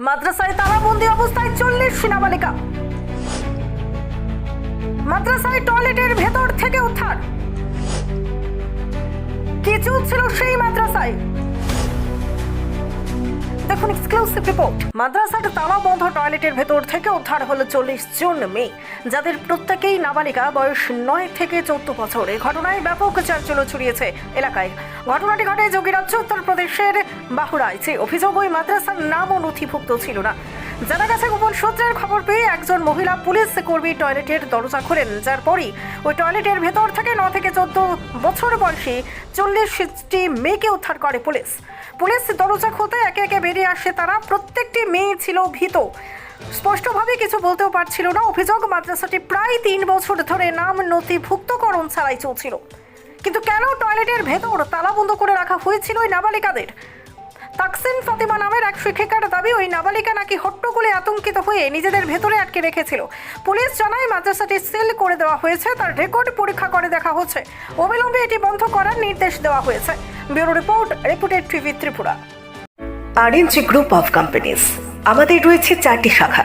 মাদ্রাসায় তালাবন্দি অবস্থায় চল্লিশ সেনাবালিকা। মাদ্রাসায় টয়লেটের ভেতর থেকে উদ্ধার। কিছু ছিল সেই মাদ্রাসায়। দেখুন এক্সক্লুসিভ রিপোর্ট মাদ্রাসার তালা বন্ধ টয়লেটের ভেতর থেকে উদ্ধার হলো চল্লিশ জন মেয়ে, যাদের প্রত্যেকেই নাবালিকা বয়স নয় থেকে চোদ্দ বছর। এই ঘটনায় ব্যাপক চাঞ্চল্য ছড়িয়েছে এলাকায়। ঘটনাটি ঘটে যোগীরাজ্য, উত্তরপ্রদেশের বাহুড়ায় যে অভিযোগ ওই মাদ্রাসার নামও নথিভুক্ত ছিল না। জানা গেছে, গোপন সূত্রের খবর পেয়ে একজন মহিলা পুলিশ কর্মী টয়লেটের দরজা খোলেন। যার পরই ওই টয়লেটের ভেতর থেকে ন থেকে চোদ্দ বছর বয়সী চল্লিশটি মেয়েকে উদ্ধার করে পুলিশ। পুলিশ দরজা খুলতে একে একে বেরিয়ে আসে তারা। প্রত্যেকটি মেয়ে ছিল ভীত। স্পষ্টভাবে কিছু বলতেও পারছিল না। অভিযোগ, মাদ্রাসাটি প্রায় তিন বছর ধরে নাম নথিভুক্তকরণ ছাড়াই চলছিল। কিন্তু কেন টয়লেটের ভেতর তালাবন্ধ করে রাখা হয়েছিল ওই নাবালিকাদের? তাকসিম ফাতিমা নামের এক শিক্ষিকার দাবি, ওই নাবালিকা নাকি হট্টগোলে আতঙ্কিত হয়ে নিজেদের ভেতরে আটকে রেখেছিল। পুলিশ জানায়, মাদ্রাসাটি সিল করে দেওয়া হয়েছে, তার রেকর্ড পরীক্ষা করে দেখা হচ্ছে। অবিলম্বে এটি বন্ধ করার নির্দেশ দেওয়া হয়েছে। Bureau report reported TV Tripura. RNG group of companies আমাদের রয়েছে চারটি শাখা।